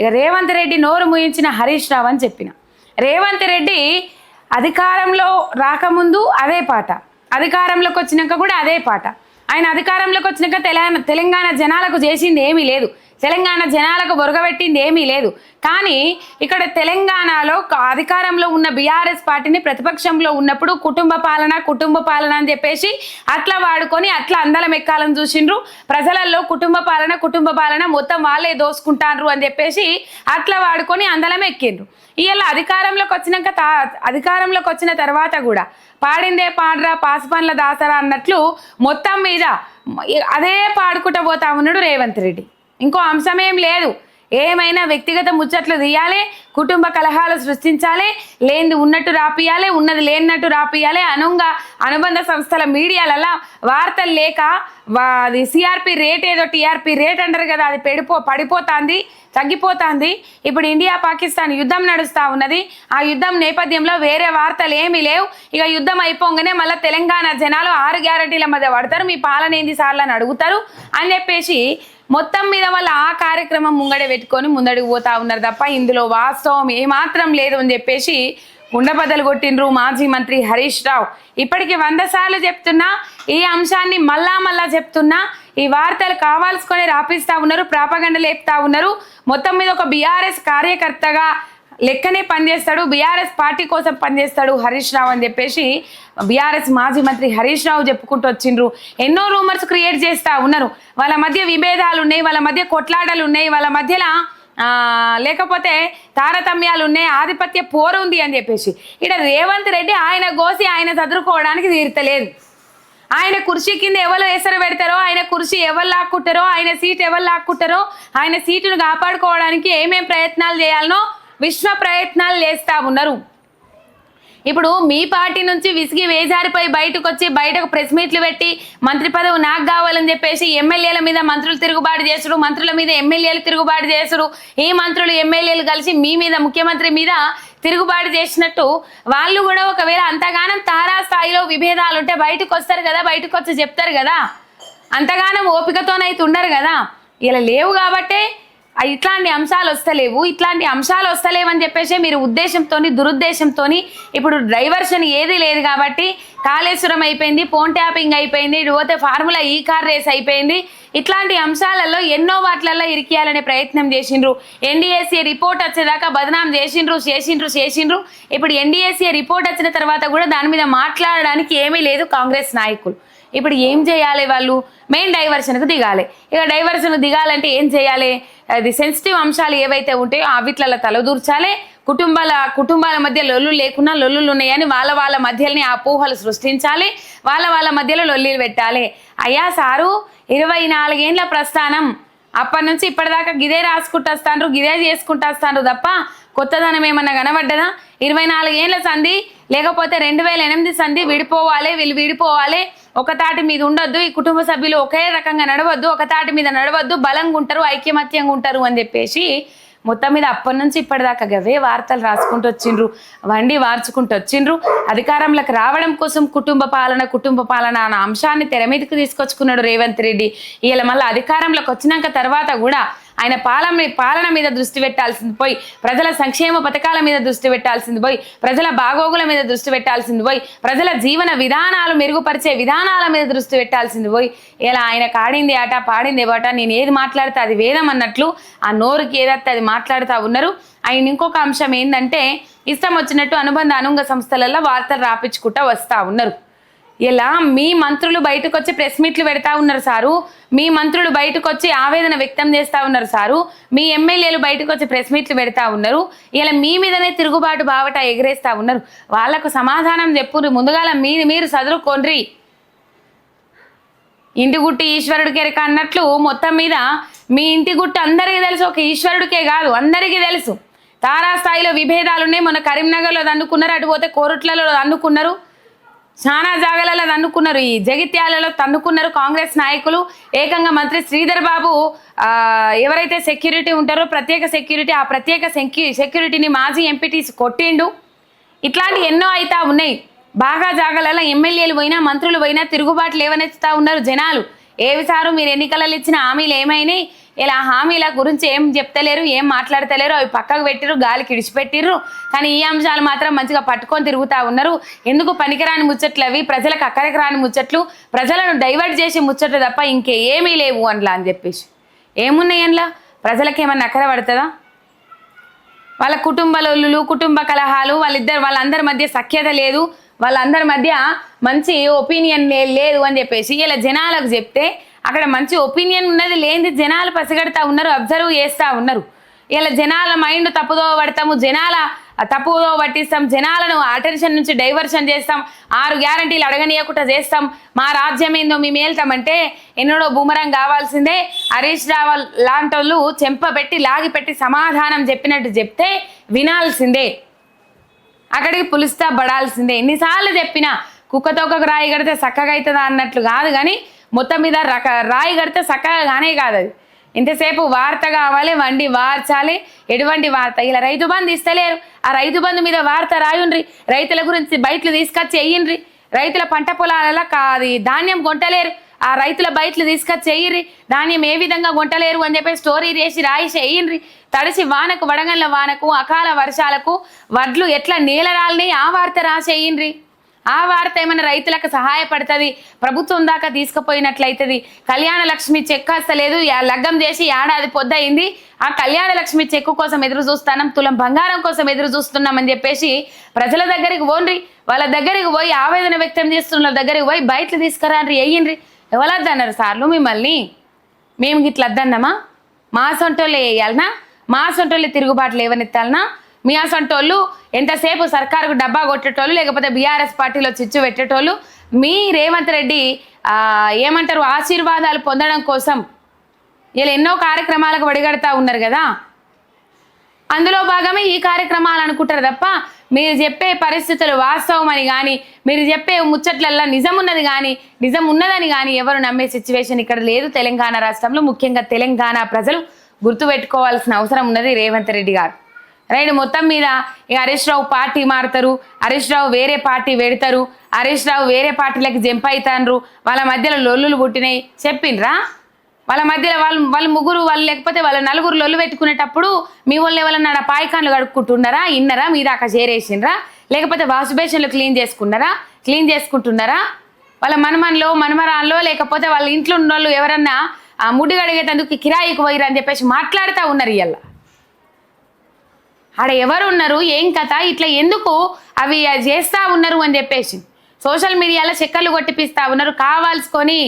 ఇక రేవంత్ రెడ్డి నోరు ముయించిన హరీష్ రావు అని చెప్పిన. రేవంత్ రెడ్డి అధికారంలో రాకముందు అదే పాట. అధికారంలోకి వచ్చినాక కూడా అదే పాట. ఆయన అధికారంలోకి వచ్చినాక తెలంగాణ తెలంగాణ జనాలకు చేసింది ఏమీ లేదు. తెలంగాణ జనాలకు బొరగబెట్టింది ఏమీ లేదు. కానీ ఇక్కడ తెలంగాణలో అధికారంలో ఉన్న బీఆర్ఎస్ పార్టీని ప్రతిపక్షంలో ఉన్నప్పుడు కుటుంబ పాలన కుటుంబ పాలన అని చెప్పేసి అట్లా వాడుకొని అట్లా అందలం ఎక్కాలని చూసిండ్రు. ప్రజలలో కుటుంబ పాలన కుటుంబ పాలన మొత్తం వాళ్ళే దోసుకుంటారు అని చెప్పేసి అట్లా వాడుకొని అందలం ఎక్కిండ్రు. ఇలా అధికారంలోకి వచ్చినాక తా అధికారంలోకి వచ్చిన తర్వాత కూడా పాడిందే పాడరా పాసుపన్ల దాసరా అన్నట్లు మొత్తం మీద అదే పాడుకుంటూ పోతా ఉన్నాడు రేవంత్ రెడ్డి. ఇంకో అంశం ఏం లేదు. ఏమైనా వ్యక్తిగత ముచ్చట్లు తీయాలి కుటుంబ కలహాలు సృష్టించాలి లేనిది ఉన్నట్టు రాపియాలి ఉన్నది లేనట్టు రాపియాలి అనుంగా అనుబంధ సంస్థల మీడియాలలో వార్తలు లేక అది సిఆర్పి రేట్ ఏదో టీఆర్పి రేట్ అంటారు కదా అది పెడిపో పడిపోతుంది. తగ్గిపోతుంది. ఇప్పుడు ఇండియా పాకిస్తాన్ యుద్ధం నడుస్తూ ఉన్నది. ఆ యుద్ధం నేపథ్యంలో వేరే వార్తలు ఏమీ లేవు. ఇక యుద్ధం అయిపోగానే మళ్ళీ తెలంగాణ జనాలు ఆరు గ్యారంటీల మధ్య పడతారు. మీ పాలన ఏంది సార్లు అని అడుగుతారు. అని చెప్పేసి మొత్తం మీద వాళ్ళు ఆ కార్యక్రమం ముంగడే పెట్టుకొని ముందడికి పోతా ఉన్నారు తప్ప ఇందులో వాస్తవం ఏమాత్రం లేదు అని చెప్పేసి ఉండబద్దలు కొట్టిండ్రు మాజీ మంత్రి హరీష్ రావు. ఇప్పటికి వంద సార్లు చెప్తున్నా ఈ అంశాన్ని మళ్ళా మళ్ళా చెప్తున్నా ఈ వార్తలు కావాల్సుకొని రాపిస్తా ఉన్నారు ప్రాపగండ లేపుతా ఉన్నారు. మొత్తం మీద ఒక బీఆర్ఎస్ కార్యకర్తగా లెక్కనే పనిచేస్తాడు బీఆర్ఎస్ పార్టీ కోసం పనిచేస్తాడు హరీష్ రావు అని చెప్పేసి బీఆర్ఎస్ మాజీ మంత్రి హరీష్ రావు చెప్పుకుంటూ వచ్చిండ్రు. ఎన్నో రూమర్స్ క్రియేట్ చేస్తా ఉన్నారు. వాళ్ళ మధ్య విభేదాలు ఉన్నాయి వాళ్ళ మధ్య కొట్లాటలు ఉన్నాయి వాళ్ళ మధ్యలో లేకపోతే తారతమ్యాలు ఉన్నాయి ఆధిపత్య పోరు ఉంది అని చెప్పేసి. ఇక్కడ రేవంత్ రెడ్డి ఆయన గోసి ఆయన చదువుకోవడానికి తీరుతలేదు. ఆయన కుర్చీ కింద ఎవరు ఎసరు పెడతారో ఆయన కుర్చీ ఎవరు లాక్కుంటారో ఆయన సీట్ ఎవరు లాక్కుంటారో ఆయన సీటును కాపాడుకోవడానికి ఏమేం ప్రయత్నాలు చేయాలనో విశ్వ ప్రయత్నాలు చేస్తా ఉన్నారు. ఇప్పుడు మీ పార్టీ నుంచి విసిగి వేజారిపోయి బయటకు వచ్చి బయటకు ప్రెస్ మీట్లు పెట్టి మంత్రి పదవి నాకు కావాలని చెప్పేసి ఎమ్మెల్యేల మీద మంత్రులు తిరుగుబాటు చేసుడు మంత్రుల మీద ఎమ్మెల్యేలు తిరుగుబాటు చేసుడు ఈ మంత్రులు ఎమ్మెల్యేలు కలిసి మీ మీద ముఖ్యమంత్రి మీద తిరుగుబాటు చేసినట్టు వాళ్ళు కూడా ఒకవేళ అంతగానం తారా స్థాయిలో విభేదాలు ఉంటే బయటకు వస్తారు కదా బయటకు వచ్చి చెప్తారు కదా. అంతగానం ఓపికతోనైతే ఉండరు కదా. ఇలా లేవు కాబట్టే ఇట్లాంటి అంశాలు వస్తలేవు. ఇట్లాంటి అంశాలు వస్తలేవని చెప్పేసి మీరు ఉద్దేశంతో దురుద్దేశంతో ఇప్పుడు డైవర్షన్ ఏది లేదు కాబట్టి కాళేశ్వరం అయిపోయింది ఫోన్ ట్యాపింగ్ అయిపోయింది పోతే ఫార్ములా ఈ కార్ రేస్ అయిపోయింది. ఇట్లాంటి అంశాలలో ఎన్నో వాటిలలో ఇరికియాలనే ప్రయత్నం చేసిండ్రు. ఎన్డీఎస్ఏ రిపోర్ట్ వచ్చేదాకా బదనాం చేసిండ్రు చేసిండ్రు చేసిండ్రు. ఇప్పుడు ఎన్డీఎస్ఏ రిపోర్ట్ వచ్చిన తర్వాత కూడా దాని మీద మాట్లాడడానికి ఏమీ లేదు కాంగ్రెస్ నాయకులు. ఇప్పుడు ఏం చేయాలి వాళ్ళు? మెయిన్ డైవర్షన్కు దిగాలి. ఇక డైవర్షన్ దిగాలంటే ఏం చేయాలి? అది సెన్సిటివ్ అంశాలు ఏవైతే ఉంటాయో అవిట్లలో తలదూర్చాలి. కుటుంబాల కుటుంబాల మధ్య లొల్లు లేకున్నా లొల్లులు ఉన్నాయని వాళ్ళ వాళ్ళ మధ్యలోనే ఆ పోహలు సృష్టించాలి. వాళ్ళ వాళ్ళ మధ్యలో లొల్లిలు పెట్టాలి. అయ్యా సారు ఇరవై నాలుగేండ్ల ప్రస్థానం. అప్పటి నుంచి ఇప్పటిదాకా గిదే రాసుకుంటూ వస్తాండ్రు గిదే చేసుకుంటూ వస్తాండ్రు తప్ప కొత్తదనం ఏమన్నా కనబడ్డదా? ఇరవై నాలుగేళ్ళ సంధి లేకపోతే రెండు వేల ఎనిమిది సంధి విడిపోవాలి వీళ్ళు విడిపోవాలి. ఒక తాటి మీద ఉండొద్దు ఈ కుటుంబ సభ్యులు ఒకే రకంగా నడవద్దు ఒక తాటి మీద నడవద్దు బలంగా ఉంటారు ఐక్యమత్యంగా ఉంటారు అని చెప్పేసి మొత్తం మీద అప్పటి నుంచి ఇప్పటిదాకా గవే వార్తలు రాసుకుంటూ వచ్చిండ్రు వండి వార్చుకుంటూ వచ్చిండ్రు. అధికారంలోకి రావడం కోసం కుటుంబ పాలన కుటుంబ పాలన అన్న అంశాన్ని తెర మీదకి తీసుకొచ్చుకున్నాడు రేవంత్ రెడ్డి. ఇలా మళ్ళీ అధికారంలోకి వచ్చినాక తర్వాత కూడా ఆయన పాలన పాలన మీద దృష్టి పెట్టాల్సింది పోయి ప్రజల సంక్షేమ పథకాల మీద దృష్టి పెట్టాల్సింది పోయి ప్రజల బాగోగుల మీద దృష్టి పెట్టాల్సింది పోయి ప్రజల జీవన విధానాలు మెరుగుపరిచే విధానాల మీద దృష్టి పెట్టాల్సింది పోయి ఇలా ఆయన కాడింది ఆట పాడింది బాట నేను ఏది మాట్లాడితే అది వేదం అన్నట్లు ఆ నోరుకి ఏదైతే అది మాట్లాడుతూ ఉన్నారు. ఆయన ఇంకొక అంశం ఏంటంటే ఇష్టం వచ్చినట్టు అనుబంధ అనుంగ సంస్థలలో వార్తలు రాపించుకుంటూ వస్తూ ఉన్నారు. ఇలా మీ మంత్రులు బయటకు వచ్చి ప్రెస్ మీట్లు పెడతా ఉన్నారు సారు. మీ మంత్రులు బయటకు వచ్చి ఆవేదన వ్యక్తం చేస్తా ఉన్నారు సారు. మీ ఎమ్మెల్యేలు బయటకు వచ్చి ప్రెస్ మీట్లు పెడతా ఉన్నారు. ఇలా మీ మీదనే తిరుగుబాటు బావట ఎగరేస్తా ఉన్నారు. వాళ్ళకు సమాధానం చెప్పుర్రు ముందుగాల మీ మీరు చదువుకోండ్రి ఇంటి గుట్టి ఈశ్వరుడికి ఎరక అన్నట్లు మొత్తం మీద మీ ఇంటి గుట్టు అందరికీ తెలుసు. ఒక ఈశ్వరుడికే కాదు అందరికీ తెలుసు. తారా స్థాయిలో విభేదాలు ఉన్నాయి మొన్న కరీంనగర్లో దన్నుకున్నారు అటు పోతే కోరుట్లలో దన్నుకున్నారు చాలా జాగాలలో తన్నుకున్నారు. ఈ జగిత్యాలలో తన్నుకున్నారు కాంగ్రెస్ నాయకులు. ఏకంగా మంత్రి శ్రీధర్ బాబు ఎవరైతే సెక్యూరిటీ ఉంటారో ప్రత్యేక సెక్యూరిటీ ఆ ప్రత్యేక సెక్యూ సెక్యూరిటీని మాజీ ఎంపీటీస్ కొట్టిండు. ఇట్లాంటి ఎన్నో అయితా ఉన్నాయి. బాగా జాగాలలో ఎమ్మెల్యేలు పోయినా మంత్రులు పోయినా తిరుగుబాటు లేవనెత్తుతా ఉన్నారు జనాలు. ఏవి సారు మీరు ఎన్నికలలో ఇచ్చిన హామీలు ఏమైనాయి? ఇలా హామీల గురించి ఏం చెప్తలేరు ఏం మాట్లాడతలేరు అవి పక్కకు పెట్టిరు గాలికి ఇడిచిపెట్టిర్రు కానీ ఈ అంశాలు మాత్రం మంచిగా పట్టుకొని తిరుగుతూ ఉన్నారు. ఎందుకు పనికిరాని ముచ్చట్లు అవి? ప్రజలకు అక్కడికి రాని ముచ్చట్లు. ప్రజలను డైవర్ట్ చేసి ముచ్చట్లు తప్ప ఇంకేమీ లేవు అందులో అని చెప్పేసి. ఏమున్నాయి అందులో ప్రజలకు ఏమన్నా అక్కర పడుతుందా? వాళ్ళ కుటుంబ లొల్లులు కుటుంబ కలహాలు వాళ్ళిద్దరు వాళ్ళందరి మధ్య సఖ్యత లేదు. వాళ్ళందరి మధ్య మంచి ఒపీనియన్ లేదు అని చెప్పేసి ఇలా జనాలకు చెప్తే అక్కడ మంచి ఒపీనియన్ ఉన్నది లేనిది జనాలు పసిగడతా ఉన్నారు అబ్జర్వ్ చేస్తూ ఉన్నారు. ఇలా జనాల మైండ్ తప్పుదో పడతాము జనాల తప్పుదో పట్టిస్తాం జనాలను అటెన్షన్ నుంచి డైవర్షన్ చేస్తాం ఆరు గ్యారంటీలు అడగనీయకుండా చేస్తాం. మా రాజ్యం ఏందో మేము వెళ్తామంటే ఎన్నడో బూమరం కావాల్సిందే హరీష్ రావు లాంటి వాళ్ళు చెంపబెట్టి లాగిపెట్టి సమాధానం చెప్పినట్టు చెప్తే వినాల్సిందే. అక్కడికి పులుస్తా పడాల్సిందే. ఎన్నిసార్లు చెప్పినా కుక్కతో ఒక రాయి కడితే చక్కగా అవుతుందా అన్నట్లు కాదు కానీ మొత్తం మీద రక రాయి కడితే చక్కగా కానే కాదు అది. ఇంతసేపు వార్త కావాలి వండి వార్చాలి. ఎటువంటి వార్త? ఇలా రైతు బంధు ఇస్తలేరు. ఆ రైతు బంధు మీద వార్త రాయుండ్రి. రైతుల గురించి బయటలు తీసుకొచ్చి వెయ్యండ్రి రైతుల పంట పొలాలలో కాది ధాన్యం కొంటలేరు. ఆ రైతుల బయటలు తీసుకొచ్చి చెయ్యిర్రి ధాన్యం ఏ విధంగా కొంటలేరు అని చెప్పి స్టోరీ చేసి రాయిసి వేయండ్రి తడిసి వానకు వడగండ్ల వానకు అకాల వర్షాలకు వడ్లు ఎట్లా నీలరాలని ఆ వార్త రాసేయండ్రి ఆ వార్త ఏమైనా రైతులకు సహాయపడుతుంది? ప్రభుత్వం దాకా తీసుకుపోయినట్లయితుంది. కళ్యాణ లక్ష్మి చెక్ అస్తలేదు యా- లగ్గం చేసి ఏడాది పొద్దయింది. ఆ కళ్యాణ లక్ష్మి చెక్కు కోసం ఎదురు చూస్తాం తులం బంగారం కోసం ఎదురు చూస్తున్నామని చెప్పేసి ప్రజల దగ్గరికి పోండ్రి. వాళ్ళ దగ్గరికి పోయి ఆవేదన వ్యక్తం చేస్తున్న దగ్గరికి పోయి బయటలు తీసుకురాండ్రి వేయండ్రి ఎవరద్దన్నారు సార్లు మిమ్మల్ని? మేము గిట్ల వద్దన్నామా మా సొంటోళ్ళు వేయాలనా మా సొంటోళ్ళు తిరుగుబాట్లు ఏవనెత్తాలనా మీ అసంటోళ్ళు ఎంతసేపు సర్కారుకు డబ్బా కొట్టేటోళ్ళు లేకపోతే బీఆర్ఎస్ పార్టీలో చిచ్చు పెట్టేటోళ్ళు మీ రేవంత్ రెడ్డి ఏమంటారు ఆశీర్వాదాలు పొందడం కోసం వీళ్ళు ఎన్నో కార్యక్రమాలకు వడిగడతా ఉన్నారు కదా? అందులో భాగమే ఈ కార్యక్రమాలు అనుకుంటారు తప్ప మీరు చెప్పే పరిస్థితులు వాస్తవం అని కానీ మీరు చెప్పే ముచ్చట్లల్లో నిజం ఉన్నది కానీ నిజం ఉన్నదని కానీ ఎవరు నమ్మే సిచ్యువేషన్ ఇక్కడ లేదు. తెలంగాణ రాష్ట్రంలో ముఖ్యంగా తెలంగాణ ప్రజలు గుర్తుపెట్టుకోవాల్సిన అవసరం ఉన్నది రేవంత్ రెడ్డి గారు. రైట్ మొత్తం మీద ఇక హరీష్ రావు పార్టీ మారుతారు. హరీష్ రావు వేరే పార్టీ పెడతారు. హరీష్ రావు వేరే పార్టీలకు జంప్ అవుతాండ్రు వాళ్ళ మధ్యలో లొల్లులు పుట్టినాయి. చెప్పిండ్రా? వాళ్ళ మధ్యలో వాళ్ళు వాళ్ళు ముగ్గురు వాళ్ళు లేకపోతే వాళ్ళ నలుగురు లొల్లు పెట్టుకునేటప్పుడు మీ వాళ్ళు ఎవరన్నా పాయికాన్లు కడుక్కుంటున్నారా? ఇన్నరా? మీ దాకా చేరేసిండ్రా? లేకపోతే వాష్ బేసిన్లు క్లీన్ చేసుకున్నారా? క్లీన్ చేసుకుంటున్నారా? వాళ్ళ మనమన్లో మనమరాల్లో లేకపోతే వాళ్ళ ఇంట్లో ఉన్న వాళ్ళు ఎవరన్నా ఆ ముడి కడిగేటందుకు కిరాయికి పోయిరా అని చెప్పేసి మాట్లాడుతూ ఉన్నారు ఇవాళ ఆడ ఎవరు ఉన్నారు? ఏం కథ? ఇట్లా ఎందుకు అవి చేస్తా ఉన్నారు అని చెప్పేసి. సోషల్ మీడియాలో చెక్కలు కొట్టిపిస్తా ఉన్నారు. కావాల్సుకొని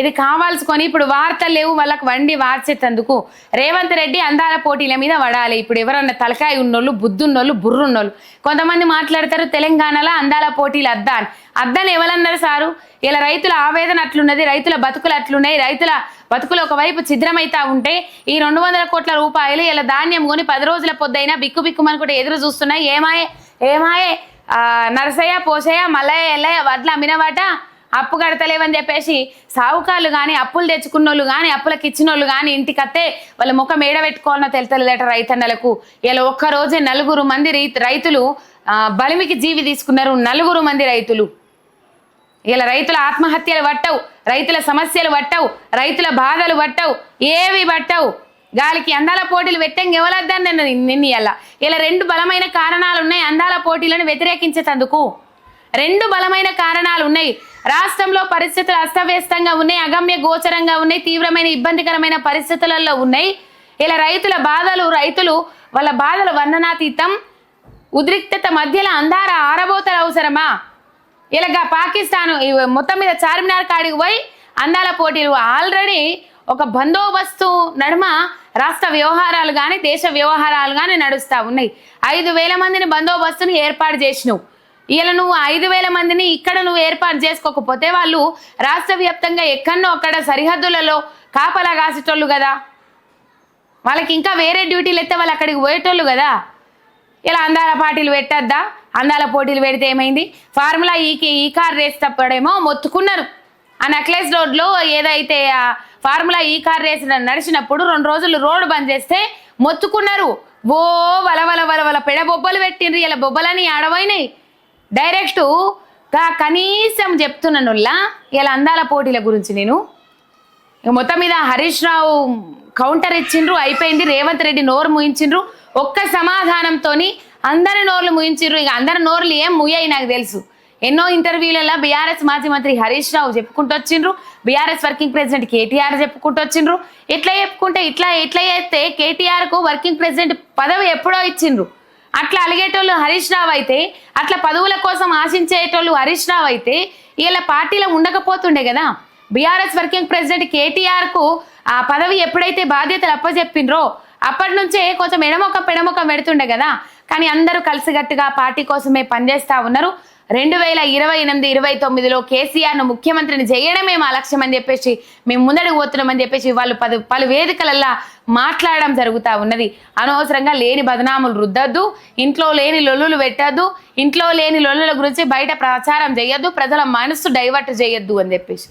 ఇది కావాల్సుకొని ఇప్పుడు వార్తలు లేవు వాళ్ళకి వండి వార్చేటందుకు రేవంత్ రెడ్డి అందాల పోటీల మీద పడాలి ఇప్పుడు ఎవరన్నా తలకాయ ఉన్నోళ్ళు బుద్ధున్నోళ్ళు బుర్రున్నోళ్ళు. కొంతమంది మాట్లాడతారు తెలంగాణలో అందాల పోటీలు అద్దా అని అద్దని ఎవరన్నారు సారు? ఇలా రైతుల ఆవేదన అట్లున్నది రైతుల బతుకులు అట్లున్నాయి రైతుల బతుకులు ఒకవైపు ఛిద్రమైతా ఉంటే ఈ రెండు వందల కోట్ల రూపాయలు ఇలా ధాన్యం కొని పది రోజుల పొద్దైనా బిక్కు బిక్కుమని కూడా ఎదురు చూస్తున్నాయి. ఏమాయే ఏమాయే నరసయ్య పోసయ్య మల్లయ్య ఎల్లయ్య వడ్ల అమ్మినవాట అప్పు కడతలేవని చెప్పేసి సావుకాళ్ళు కానీ అప్పులు తెచ్చుకున్నోళ్ళు కానీ అప్పులకు ఇచ్చినోళ్ళు కానీ ఇంటికత్తే వాళ్ళ ముఖం ఏడ పెట్టుకోవాలనో తెలుతలేదట రైతన్నలకు. ఇలా ఒక్క రోజే నలుగురు మంది రైతులు బలిమికి జీవి తీసుకున్నారు నలుగురు మంది రైతులు. ఇలా రైతుల ఆత్మహత్యలు పట్టవు రైతుల సమస్యలు పట్టవు రైతుల బాధలు పట్టవు ఏవి పట్టవు. గాలికి అందాల పోటీలు పెట్టంగా ఎవరద్దని నిన్న ఇలా ఇలా రెండు బలమైన కారణాలు ఉన్నాయి అందాల పోటీలను వ్యతిరేకించేటందుకు. రెండు బలమైన కారణాలు ఉన్నాయి. రాష్ట్రంలో పరిస్థితులు అస్తవ్యస్తంగా ఉన్నాయి అగమ్య గోచరంగా ఉన్నాయి తీవ్రమైన ఇబ్బందికరమైన పరిస్థితులలో ఉన్నాయి. ఇలా రైతుల బాధలు రైతులు వాళ్ళ బాధలు వర్ణనాతీతం ఉద్రిక్తత మధ్యలో అందార ఆరబోతలు అవసరమా? ఇలాగ పాకిస్తాన్ మొత్తం మీద చార్మినార్ కాడికి పోయి అందాల పోటీలు. ఆల్రెడీ ఒక బందోబస్తు నడుమ రాష్ట్ర వ్యవహారాలు కానీ దేశ వ్యవహారాలు కానీ నడుస్తూ ఉన్నాయి. ఐదు వేల మందిని బందోబస్తుని ఏర్పాటు చేసినావు. ఇలా నువ్వు ఐదు వేల మందిని ఇక్కడ నువ్వు ఏర్పాటు చేసుకోకపోతే వాళ్ళు రాష్ట్ర వ్యాప్తంగా ఎక్కడనో అక్కడ సరిహద్దులలో కాపలా కాసేటోళ్ళు కదా. వాళ్ళకి ఇంకా వేరే డ్యూటీలు ఎత్తే వాళ్ళు అక్కడికి పోయేటోళ్ళు కదా. ఇలా అందాల పార్టీలు పెట్టద్దా? అందాల పోటీలు పెడితే ఏమైంది? ఫార్ములా ఈకి ఈ కార్ రేస్ తప్పడేమో మొత్తుకున్నారు. ఆ నెక్లెస్ రోడ్లో ఏదైతే ఆ ఫార్ములా ఈ కార్ రేస్ నడిచినప్పుడు రెండు రోజులు రోడ్డు బంద్ చేస్తే మొత్తుకున్నారు. ఓ వల వల వల వల పెడ బొబ్బలు పెట్టిండ్రు. ఇలా బొబ్బలని ఆడబోయినాయి. డైరెక్ట్గా కనీసం చెప్తున్నానుల్లా ఇలా అందాల పోటీల గురించి నేను. మొత్తం మీద హరీష్ రావు కౌంటర్ ఇచ్చిండ్రు అయిపోయింది. రేవంత్ రెడ్డి నోరు ముయించిండ్రు. ఒక్క సమాధానంతోని అందరి నోర్లు ముయించిండ్రు. ఇక అందరి నోర్లు ఏం ముయ్యాయి నాకు తెలుసు. ఎన్నో ఇంటర్వ్యూలలో బీఆర్ఎస్ మాజీ మంత్రి హరీష్ రావు చెప్పుకుంటూ వచ్చిండ్రు. బీఆర్ఎస్ వర్కింగ్ ప్రెసిడెంట్ కేటీఆర్ చెప్పుకుంటూ వచ్చిండ్రు. ఇట్లా చెప్పుకుంటే ఇట్లా ఇట్లా చేస్తే కేటీఆర్కు వర్కింగ్ ప్రెసిడెంట్ పదవి ఎప్పుడో ఇచ్చిండ్రు. అట్లా అలిగేటోళ్ళు హరీష్ రావు అయితే అట్లా పదవుల కోసం ఆశించేటోళ్ళు హరీష్ రావు అయితే ఇలా పార్టీలో ఉండకపోతుండే కదా. బీఆర్ఎస్ వర్కింగ్ ప్రెసిడెంట్ కేటీఆర్కు ఆ పదవి ఎప్పుడైతే బాధ్యతలు అప్పచెప్పిండ్రో అప్పటి నుంచే కొంచెం ఎడమొక పెడమొక్క పెడుతుండే కదా. కానీ అందరూ కలిసిగట్టుగా పార్టీ కోసమే పనిచేస్తూ ఉన్నారు. రెండు వేల ఇరవై ఎనిమిది ఇరవై తొమ్మిదిలో కేసీఆర్ను ముఖ్యమంత్రిని చేయడమే మా లక్ష్యం అని చెప్పేసి మేము ముందడుగు పోతున్నామని చెప్పేసి వాళ్ళు పలు పలు వేదికలల్లా మాట్లాడడం జరుగుతూ ఉన్నది. అనవసరంగా లేని బదనాములు రుద్దద్దు ఇంట్లో లేని లొల్లులు పెట్టద్దు ఇంట్లో లేని లొల్లుల గురించి బయట ప్రచారం చేయొద్దు ప్రజల మనస్సు డైవర్ట్ చేయొద్దు అని చెప్పేసి.